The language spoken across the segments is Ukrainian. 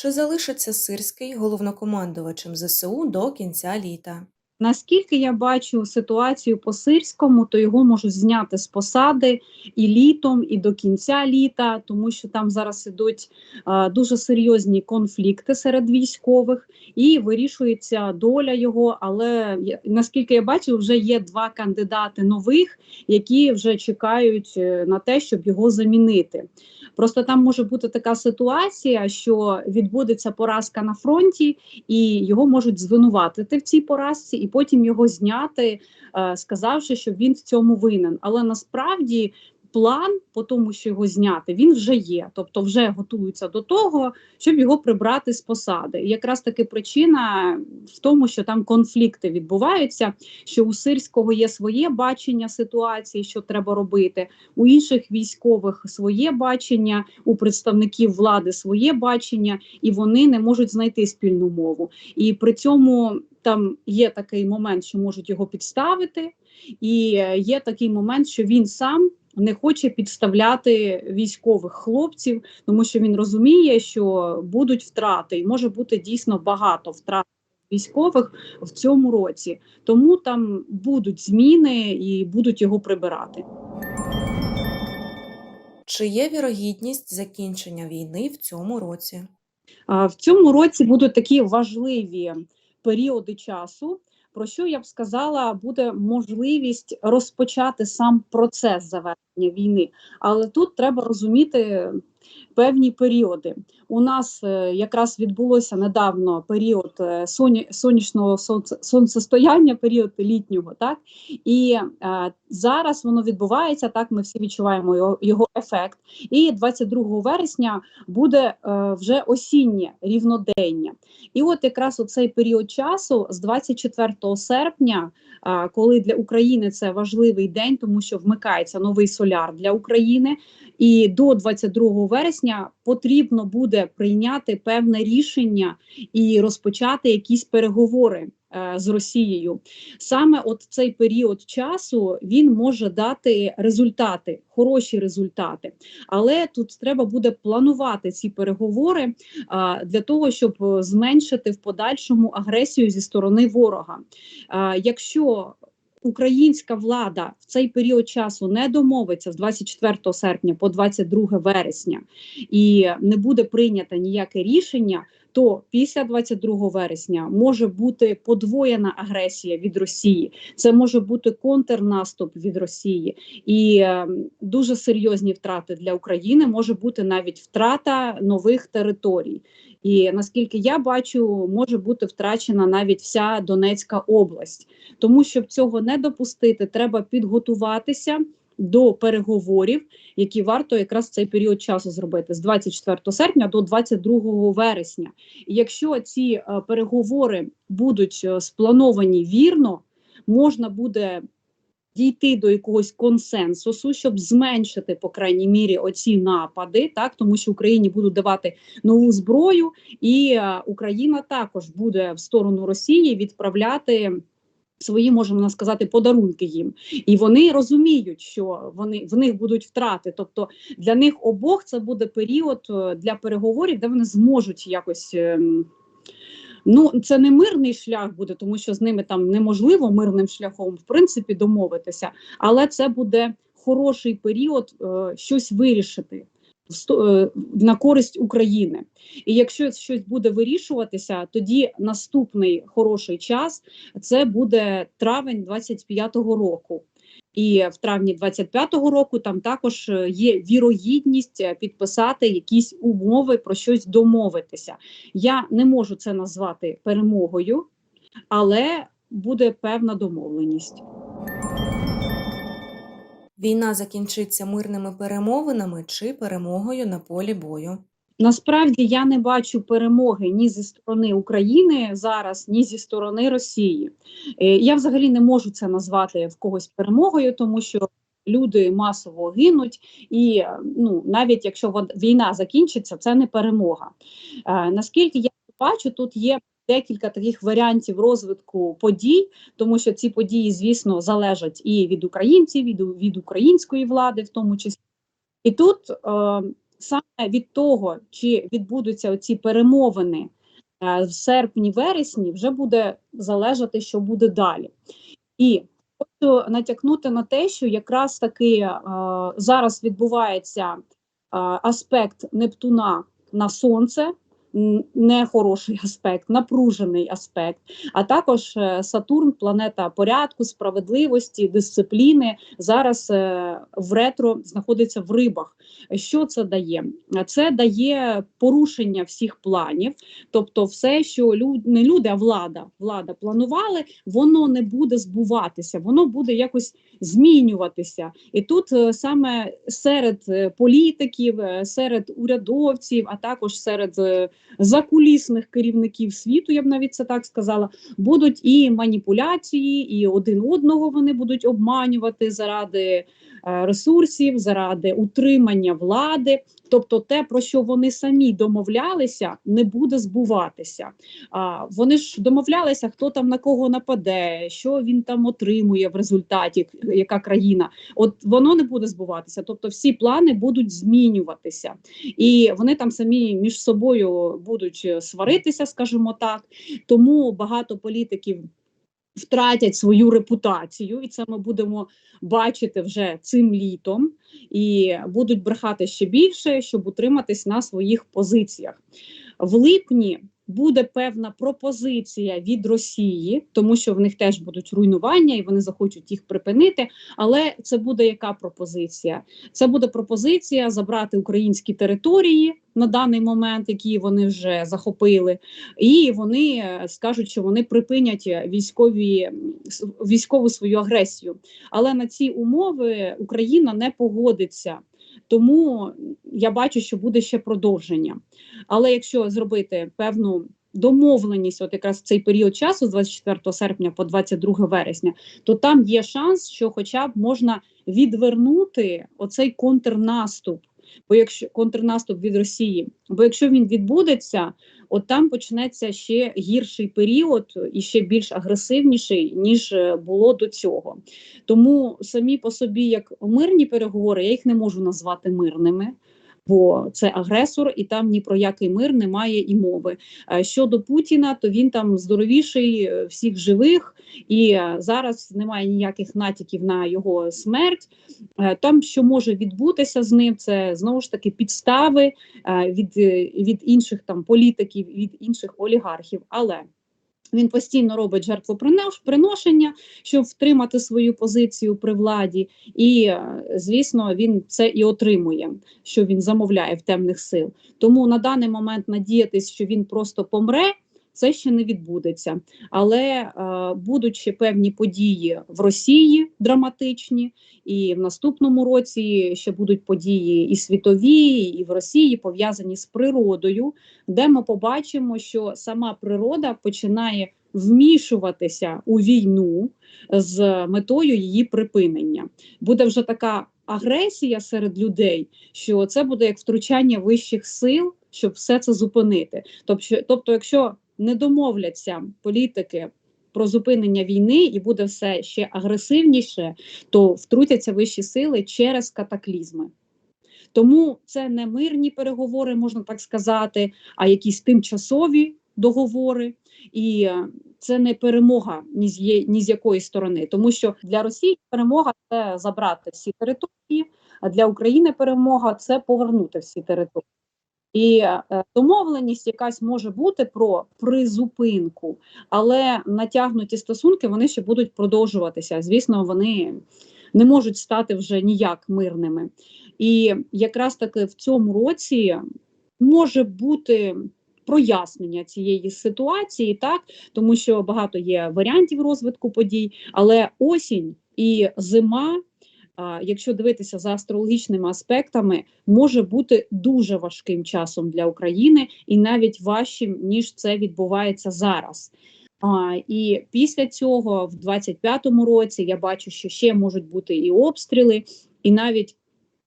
Чи залишиться Сирський головнокомандувачем ЗСУ до кінця літа? Наскільки я бачу ситуацію по Сирському, то його можуть зняти з посади і літом, і до кінця літа, тому що там зараз ідуть е, дуже серйозні конфлікти серед військових, і вирішується доля його. Але наскільки я бачу, вже є два кандидати нових, які вже чекають е, на те, щоб його замінити. Просто там може бути така ситуація, що відбудеться поразка на фронті, і його можуть звинуватити в цій поразці, і потім його зняти, е, сказавши, що він в цьому винен. Але насправді план по тому, що його зняти, він вже є, тобто вже готуються до того, щоб його прибрати з посади. І якраз таки причина в тому, що там конфлікти відбуваються, що у сирського є своє бачення ситуації, що треба робити, у інших військових своє бачення, у представників влади своє бачення, і вони не можуть знайти спільну мову. І при цьому там є такий момент, що можуть його підставити, і е, є такий момент, що він сам. Не хоче підставляти військових хлопців, тому що він розуміє, що будуть втрати, і може бути дійсно багато втрат військових в цьому році. Тому там будуть зміни і будуть його прибирати. Чи є вірогідність закінчення війни в цьому році? В цьому році будуть такі важливі періоди часу. Про що я б сказала, буде можливість розпочати сам процес завершення війни, але тут треба розуміти певні періоди. У нас е, якраз відбулося недавно період е, сонячного сонце, сонцестояння, період літнього, так і е, зараз воно відбувається. Так, ми всі відчуваємо його, ефект. І 22 вересня буде вже осіннє рівнодення. І от якраз у цей період часу з 24 серпня, коли для України це важливий день, тому що вмикається новий соляр для України, і до 22 вересня потрібно буде прийняти певне рішення і розпочати якісь переговори. е, З Росією саме от цей період часу він може дати результати, хороші результати, але тут треба буде планувати ці переговори а, для того, щоб е, зменшити в подальшому агресію зі сторони ворога. А, Якщо Українська влада в цей період часу не домовиться з 24 серпня по 22 вересня і не буде прийнято ніяке рішення, то після 22 вересня може бути подвоєна агресія від Росії. Це може бути контрнаступ від Росії, і е, дуже серйозні втрати для України може бути навіть втрата нових територій. І наскільки я бачу, може бути втрачена навіть вся Донецька область. Тому щоб цього не допустити, треба підготуватися до переговорів, які варто якраз в цей період часу зробити з 24 серпня до 22 вересня. І якщо ці е, переговори будуть е, сплановані вірно, можна буде дійти до якогось консенсусу, щоб зменшити, по крайній мірі, оці напади, так тому що Україні будуть давати нову зброю, і е, Україна також буде в сторону Росії відправляти. Свої можемо сказати подарунки їм, і вони розуміють, що вони в них будуть втрати. Тобто для них обох це буде період е, для переговорів, де вони зможуть якось. ем, Ну, це не мирний шлях буде, тому що з ними там неможливо мирним шляхом в принципі домовитися, але це буде хороший період е, щось вирішити на користь України. І якщо щось буде вирішуватися, тоді наступний хороший час це буде травень 25-го року. І в травні 25-го року там також е, є вірогідність е, підписати якісь умови про щось домовитися. Я не можу це назвати перемогою, але буде певна домовленість. Війна закінчиться мирними перемовинами чи перемогою на полі бою? Насправді я не бачу перемоги ні зі сторони України зараз, ні зі сторони Росії. Е, Я взагалі не можу це назвати в когось перемогою, тому що люди масово гинуть, і ну навіть якщо війна закінчиться, це не перемога. Е, Наскільки я бачу, тут є. Декілька таких варіантів розвитку подій, тому що ці події, звісно, залежать і від українців, від, від української влади, в тому числі. І тут е, саме від того, чи відбудуться оці перемовини е, в серпні-вересні, вже буде залежати, що буде далі. І хочу натякнути на те, що якраз таки е, зараз відбувається е, аспект Нептуна на сонце. Нехороший аспект, напружений аспект, а також е, Сатурн, планета порядку, справедливості, дисципліни, зараз е, в ретро знаходиться в рибах. Що це дає? Це дає порушення всіх планів, тобто все, що люд, не люди, а влада, влада планували, воно не буде збуватися, воно буде якось змінюватися. І тут е, саме серед політиків, серед урядовців, а також серед закулісних керівників світу, я б навіть це так сказала, будуть і маніпуляції, і один одного вони будуть обманювати заради ресурсів, заради утримання влади. Тобто, те, про що вони самі домовлялися, не буде збуватися. А вони ж домовлялися, хто там на кого нападе, що він там отримує в результаті, яка країна. От воно не буде збуватися. Тобто, всі плани будуть змінюватися, і вони там самі між собою будуть е, сваритися, скажімо так. Тому багато політиків. Втратять свою репутацію, і це ми будемо бачити вже цим літом, і будуть брехати ще більше, щоб утриматись на своїх позиціях. В липні буде певна пропозиція від Росії, тому що в них теж будуть руйнування, і вони захочуть їх припинити. Але це буде яка пропозиція? Це буде пропозиція забрати українські території на даний момент, які вони вже захопили, і вони е, скажуть, що вони припинять військові військову свою агресію. Але на ці умови Україна не погодиться. Тому я бачу, що буде ще продовження. Але якщо зробити певну домовленість, от якраз в цей період часу, з 24 серпня по 22 вересня, то там є шанс, що хоча б можна відвернути оцей контрнаступ. Бо якщо контрнаступ від Росії, бо якщо він відбудеться, от там почнеться ще гірший період і ще більш агресивніший, ніж е, було до цього. Тому самі по собі, як мирні переговори, я їх не можу назвати мирними. Бо це агресор, і там ні про який мир немає і мови. Е, Щодо Путіна, то він там здоровіший е, всіх живих, і е, зараз немає ніяких натяків на його смерть. Там, що може відбутися з ним, це знову ж таки підстави від, від інших там політиків, від інших олігархів. Але він постійно робить жертвоприношення, щоб втримати свою позицію при владі, і е, звісно, він це і отримує, що він замовляє в темних сил. Тому на даний момент надіятись, що він просто помре. Це ще не відбудеться, але е, будуть ще певні події в Росії драматичні, і в наступному році ще будуть події і світові, і в Росії пов'язані з природою, де ми побачимо, що сама природа починає вмішуватися у війну з метою її припинення. Буде вже така агресія серед людей, що це буде як втручання вищих сил, щоб все це зупинити. Тобто, тобто, якщо не домовляться політики. Про зупинення війни і буде все ще агресивніше, то втрутяться вищі сили через катаклізми. Тому це не мирні переговори, можна так сказати, а якісь тимчасові договори, і е, це не перемога ні з, є, ні з якої сторони, тому що для Росії перемога це забрати всі території, а для України перемога це повернути всі території. І е, домовленість якась може бути про призупинку, але натягнуті стосунки вони ще будуть продовжуватися. Звісно, вони не можуть стати вже ніяк мирними. І якраз таки в цьому році може бути прояснення цієї ситуації, так тому що багато є варіантів розвитку подій, але осінь і зима. Якщо дивитися за астрологічними аспектами, може бути дуже важким часом для України і навіть важчим ніж це відбувається зараз. А, і після цього, в 25-му році, я бачу, що ще можуть бути і обстріли, і навіть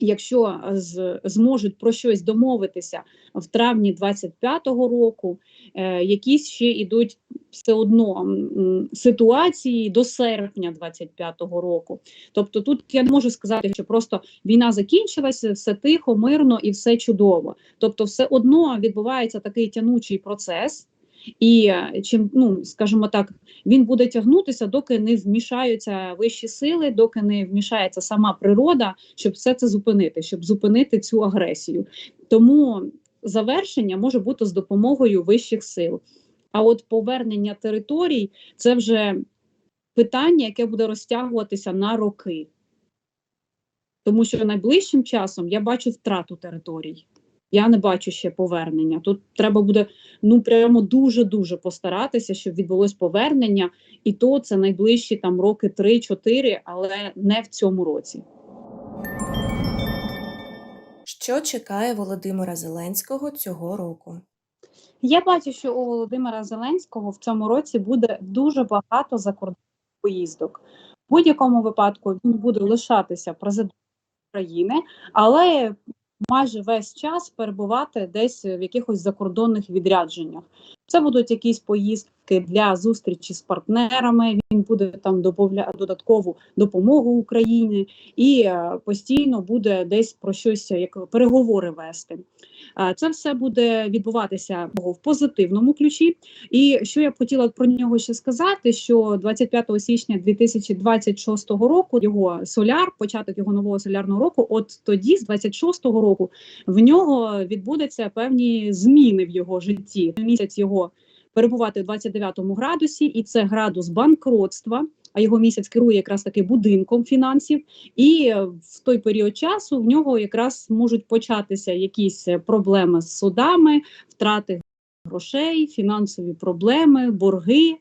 якщо з, зможуть про щось домовитися в травні 25-го року, е, якісь ще йдуть все одно ситуації до серпня 25-го року. Тобто тут я не можу сказати, що просто війна закінчилася, все тихо, мирно і все чудово. Тобто, все одно відбувається такий тянучий процес. І е, чим, ну скажімо так, він буде тягнутися, доки не вмішаються вищі сили, доки не вмішається сама природа, щоб все це зупинити, щоб зупинити цю агресію. Тому завершення може бути з допомогою вищих сил. А от повернення територій це вже питання, яке буде розтягуватися на роки. Тому що найближчим часом я бачу втрату територій. Я не бачу ще повернення. Тут треба буде ну прямо дуже дуже постаратися, щоб відбулось повернення, і то це найближчі там роки 3-4, але не в цьому році. Що чекає Володимира Зеленського цього року? Я бачу, що у Володимира Зеленського в цьому році буде дуже багато закордонних поїздок. В будь-якому випадку він буде лишатися президентом країни, але майже весь час перебувати десь в якихось закордонних відрядженнях. Це будуть якісь поїздки для зустрічі з партнерами. Він буде там доповля- додаткову допомогу Україні і е, постійно буде десь про щось як переговори вести. Е, Це все буде відбуватися в позитивному ключі. І що я б хотіла про нього ще сказати: що 25 січня 2026 року його соляр, початок його нового солярного року, от тоді, з 26-го року, в нього відбудуться певні зміни в його житті. Місяць його перебувати в 29 градусі, і це градус банкротства. А його місяць керує якраз таки будинком фінансів, і в той період часу в нього якраз можуть початися якісь е, проблеми з судами, втрати грошей, фінансові проблеми, борги.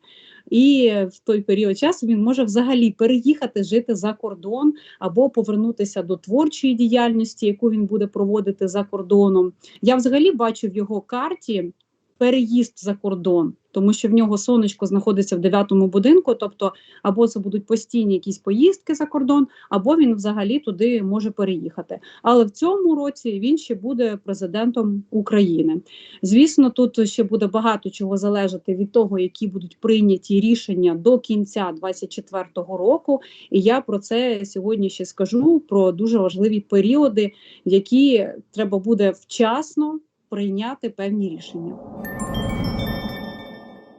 І в той період часу він може взагалі переїхати жити за кордон або повернутися до творчої діяльності, яку він буде проводити за кордоном. Я взагалі бачу в його карті переїзд за кордон, тому що в нього сонечко знаходиться в дев'ятому будинку. Тобто, або це будуть постійні якісь поїздки за кордон, або він взагалі туди може переїхати. Але в цьому році він ще буде президентом України. Звісно, тут ще буде багато чого залежати від того, які будуть прийняті рішення до кінця 2024 року. І я про це сьогодні ще скажу про дуже важливі періоди, які треба буде вчасно прийняти певні рішення.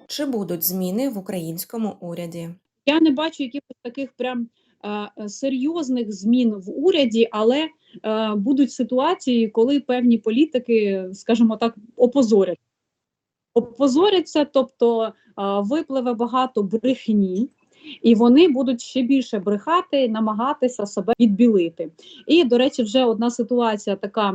Чи будуть зміни в українському уряді? Я не бачу якихось таких прям е, серйозних змін в уряді, але е, будуть ситуації, коли певні політики, скажімо так, опозорять. Опозоряться, тобто е, випливе багато брехні. І вони будуть ще більше брехати, намагатися себе відбілити. І, до речі, вже одна ситуація така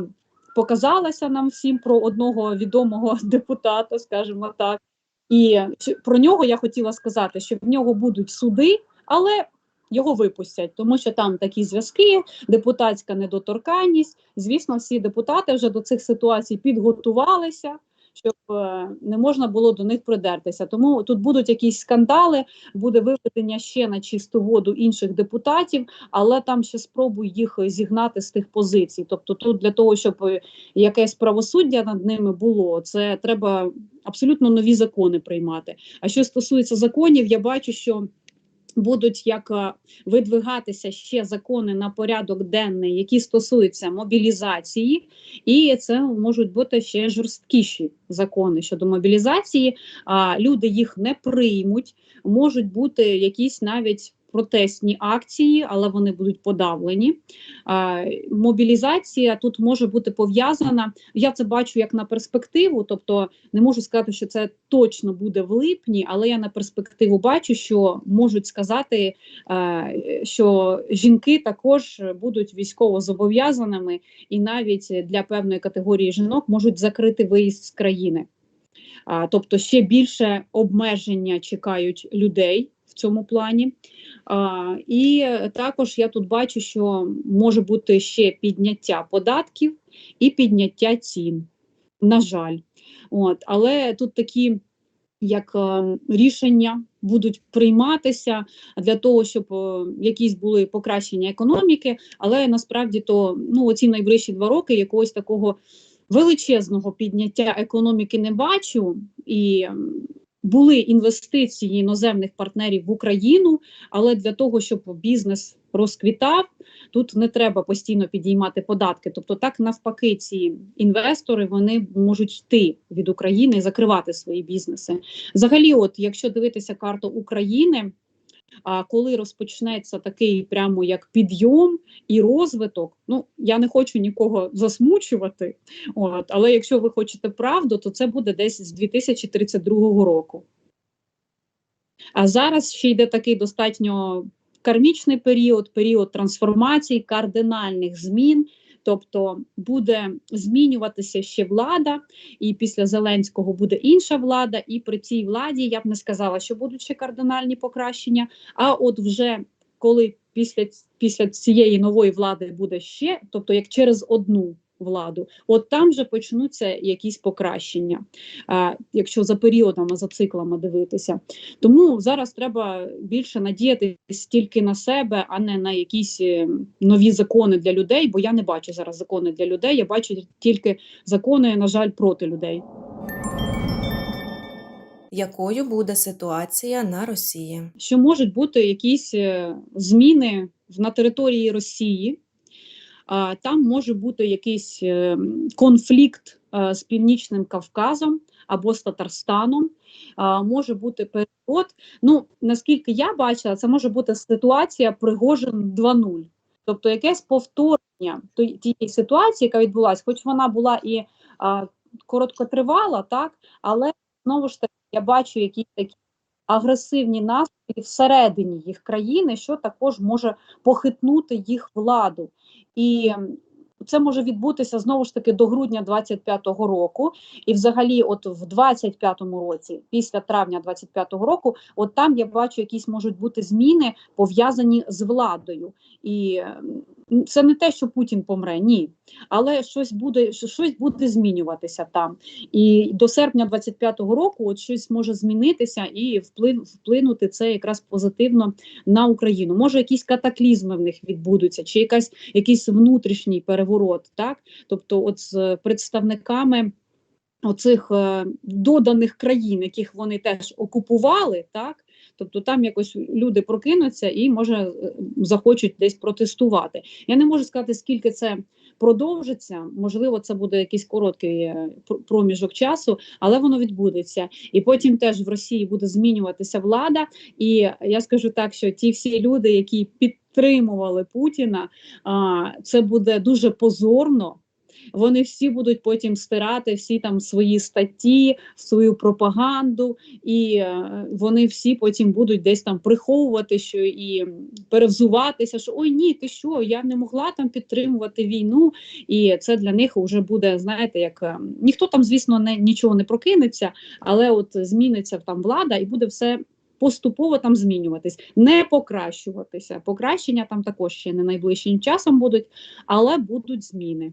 показалася нам всім про одного відомого депутата, скажімо так. І про нього я хотіла сказати, що в нього будуть суди, але його випустять, тому що там такі зв'язки, депутатська недоторканність. Звісно, всі депутати вже до цих ситуацій підготувалися. Щоб е, не можна було до них придертися, тому тут будуть якісь скандали, буде виведення ще на чисту воду інших депутатів, але там ще спробуй їх зігнати з тих позицій. Тобто, тут для того, щоб якесь правосуддя над ними було, це треба абсолютно нові закони приймати. А що стосується законів, я бачу, що будуть як е, видвигатися ще закони на порядок денний, які стосуються мобілізації, і це можуть бути ще жорсткіші закони щодо мобілізації. А люди їх не приймуть, можуть бути якісь навіть протестні акції, але вони будуть подавлені. Мобілізація тут може бути пов'язана. Я це бачу як на перспективу, тобто не можу сказати, що це точно буде в липні, але я на перспективу бачу, що можуть сказати, що жінки також будуть військово зобов'язаними, і навіть для певної категорії жінок можуть закрити виїзд з країни. Тобто ще більше обмеження чекають людей в цьому плані. А, І також я тут бачу, що може бути ще підняття податків і підняття цін. На жаль, от але тут такі як е, рішення будуть прийматися для того, щоб е, якісь були покращення економіки, але насправді то ну оці найближчі два роки якогось такого величезного підняття економіки не бачу і. Були інвестиції іноземних партнерів в Україну, але для того, щоб бізнес розквітав, тут не треба постійно підіймати податки. Тобто, так навпаки, ці інвестори вони можуть йти від України і закривати свої бізнеси. Взагалі, от якщо дивитися карту України, а коли розпочнеться такий прямо як підйом і розвиток, ну я не хочу нікого засмучувати. От, але якщо ви хочете правду, то це буде десь з 2032 року. А зараз ще йде такий достатньо кармічний період, період трансформацій, кардинальних змін. Тобто буде змінюватися ще влада, і після Зеленського буде інша влада. І при цій владі я б не сказала, що будуть ще кардинальні покращення. А от вже коли після, після цієї нової влади буде ще, тобто як через одну владу, от там вже почнуться якісь покращення, якщо за періодами, за циклами дивитися. Тому зараз треба більше надіятися тільки на себе, а не на якісь е, нові закони для людей. Бо я не бачу зараз закони для людей. Я бачу тільки закони, на жаль, проти людей. Якою буде ситуація на Росії? Що можуть бути якісь е, зміни на території Росії. Там може бути якийсь е, конфлікт е, з Північним Кавказом або з Татарстаном. Може бути переход. Ну наскільки я бачила, це може бути ситуація Пригожин 2.0. Тобто якесь повторення тієї ситуації, яка відбулася, хоч вона була і а, короткотривала, так, але знову ж таки я бачу якісь такі агресивні настрої всередині їх країни, що також може похитнути їх владу. І це може відбутися знову ж таки до грудня 25-го року. І взагалі, от в 25-му році, після травня 25-го року, от там я бачу, якісь можуть бути зміни пов'язані з владою. І це не те, що Путін помре, ні. Але щось буде, що- щось буде змінюватися там. І до серпня 25-го року от щось може змінитися і вплин, вплинути це якраз позитивно на Україну. Може, якісь катаклізми в них відбудуться, чи якась якийсь внутрішній переворот, так тобто, от з представниками. Оцих е, доданих країн, яких вони теж окупували, так тобто там якось люди прокинуться і може е, захочуть десь протестувати. Я не можу сказати, скільки це продовжиться. Можливо, це буде якийсь короткий е, проміжок часу, але воно відбудеться. І потім теж в Росії буде змінюватися влада. І я скажу так, що ті всі люди, які підтримували Путіна, це буде дуже позорно. Вони всі будуть потім стирати всі там свої статті, свою пропаганду, і е, вони всі потім будуть десь там приховувати, що і перевзуватися, що ой ні, ти що, я не могла там підтримувати війну. І це для них вже буде, знаєте, як е, ніхто там, звісно, не нічого не прокинеться, але от зміниться там влада, і буде все. Поступово там змінюватись, не покращуватися. Покращення там також ще не найближчим часом будуть, але будуть зміни.